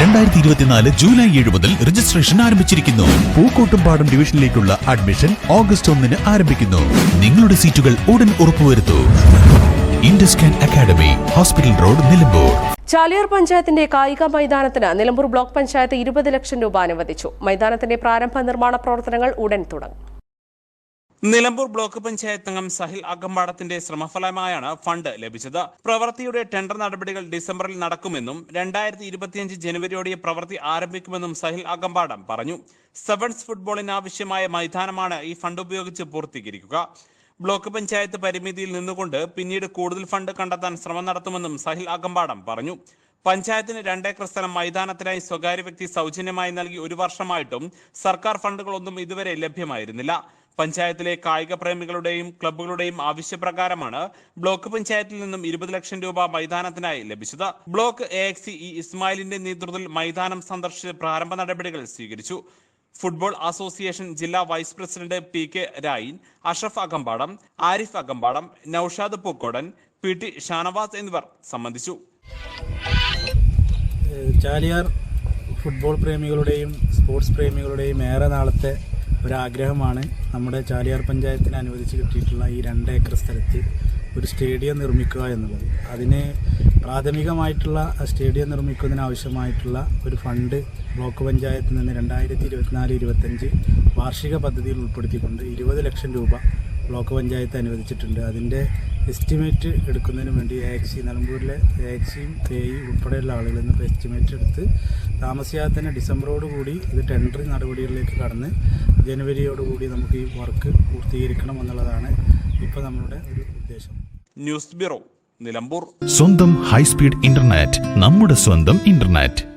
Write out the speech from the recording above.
രണ്ടായിരത്തി ഇരുപത്തിനാല് ജൂലൈ ഏഴ് മുതൽ രജിസ്ട്രേഷൻ ആരംഭിച്ചിരിക്കുന്നു. പൂക്കോട്ടുംപാടം ഡിവിഷനിലേക്കുള്ള അഡ്മിഷൻ ഓഗസ്റ്റ് ഒന്നിന് ആരംഭിക്കുന്നു. നിങ്ങളുടെ സീറ്റുകൾ ഉടൻ ഉറപ്പുവരുത്തൂ. Induscan academy hospital road Nilambur. Chaliyar പഞ്ചായത്തിന്റെ കായിക മൈതാനത്തിന് നിലമ്പൂർ ബ്ലോക്ക് പഞ്ചായത്ത് ഇരുപത് ലക്ഷം രൂപ അനുവദിച്ചു. മൈതാനത്തിന്റെ പ്രാരംഭ നിർമ്മാണ പ്രവർത്തനങ്ങൾ ഉടൻ തുടങ്ങും. നിലമ്പൂർ ബ്ലോക്ക് പഞ്ചായത്ത് അംഗം സഹിൽ അകമ്പാടത്തിന്റെ ശ്രമഫലമായാണ് ഫണ്ട് ലഭിച്ചത്. പ്രവൃത്തിയുടെ ടെൻഡർ നടപടികൾ ഡിസംബറിൽ നടക്കുമെന്നും രണ്ടായിരത്തി ഇരുപത്തിയഞ്ച് ജനുവരിയോടെ പ്രവൃത്തി ആരംഭിക്കുമെന്നും സഹിൽ അകമ്പാടം പറഞ്ഞു. സെവൻസ് ഫുട്ബോളിന് ആവശ്യമായ മൈതാനമാണ് ഈ ഫണ്ട് ഉപയോഗിച്ച് പൂർത്തീകരിക്കുക. ബ്ലോക്ക് പഞ്ചായത്ത് പരിമിതിയിൽ നിന്നുകൊണ്ട് പിന്നീട് കൂടുതൽ ഫണ്ട് കണ്ടെത്താൻ ശ്രമം നടത്തുമെന്നും സഹിൽ അകമ്പാടം പറഞ്ഞു. പഞ്ചായത്തിന് രണ്ടേക്കർ സ്ഥലം മൈതാനത്തിനായി സ്വകാര്യ വ്യക്തി സൗജന്യമായി നൽകി ഒരു വർഷമായിട്ടും സർക്കാർ ഫണ്ടുകളൊന്നും ഇതുവരെ ലഭ്യമായിരുന്നില്ല. പഞ്ചായത്തിലെ കായിക പ്രേമികളുടെയും ക്ലബ്ബുകളുടെയും ആവശ്യപ്രകാരമാണ് ബ്ലോക്ക് പഞ്ചായത്തിൽ നിന്നും ഇരുപത് ലക്ഷം രൂപ മൈതാനത്തിനായി ലഭിച്ചത്. ബ്ലോക്ക് എ എക്സി ഇ ഇസ്മായിലിന്റെ നേതൃത്വത്തിൽ മൈതാനം സന്ദർശിച്ച് പ്രാരംഭ നടപടികൾ സ്വീകരിച്ചു. ഫുട്ബോൾ അസോസിയേഷൻ ജില്ലാ vice president P K Rayin Ashaf Akampadam Arif Akampadam Noushad Pookkodan P T Shanavas എന്നിവർ സംബന്ധിച്ചു. ചാലിയാർ ഫുട്ബോൾ പ്രേമികളുടെയും സ്പോർട്സ് പ്രേമികളുടെയും ഏറെ നാളത്തെ ഒരാഗ്രഹമാണ് നമ്മുടെ ചാലിയാർ പഞ്ചായത്തിന് അനുവദിച്ച് കിട്ടിയിട്ടുള്ള ഈ രണ്ട് ഏക്കർ സ്ഥലത്ത് ഒരു സ്റ്റേഡിയം നിർമ്മിക്കുക എന്നുള്ളത്. അതിന് പ്രാഥമികമായിട്ടുള്ള സ്റ്റേഡിയം നിർമ്മിക്കുന്നതിന് ആവശ്യമായിട്ടുള്ള ഒരു ഫണ്ട് ബ്ലോക്ക് പഞ്ചായത്തിൽ നിന്ന് രണ്ടായിരത്തി ഇരുപത്തിനാല് ഇരുപത്തഞ്ച് വാർഷിക പദ്ധതിയിൽ ഉൾപ്പെടുത്തിക്കൊണ്ട് ഇരുപത് ലക്ഷം രൂപ ബ്ലോക്ക് പഞ്ചായത്ത് അനുവദിച്ചിട്ടുണ്ട്. അതിന്റെ എസ്റ്റിമേറ്റ് എടുക്കുന്നതിന് വേണ്ടി എ എക്സി നിലമ്പൂരിലെ എ എക്സിയും ഉൾപ്പെടെയുള്ള ആളുകളിൽ നിന്ന് എസ്റ്റിമേറ്റ് എടുത്ത് താമസിയാതെ തന്നെ ഡിസംബറോടുകൂടി ഇത് ടെൻഡർ നടപടികളിലേക്ക് കടന്ന് ജനുവരിയോടുകൂടി നമുക്ക് ഈ വർക്ക് പൂർത്തീകരിക്കണം എന്നുള്ളതാണ് ഇപ്പോൾ നമ്മളുടെ ഒരു ഉദ്ദേശം. News bureau Nilambur. സ്വന്തം ഹൈസ്പീഡ് ഇന്റർനെറ്റ് നമ്മുടെ സ്വന്തം ഇന്റർനെറ്റ്.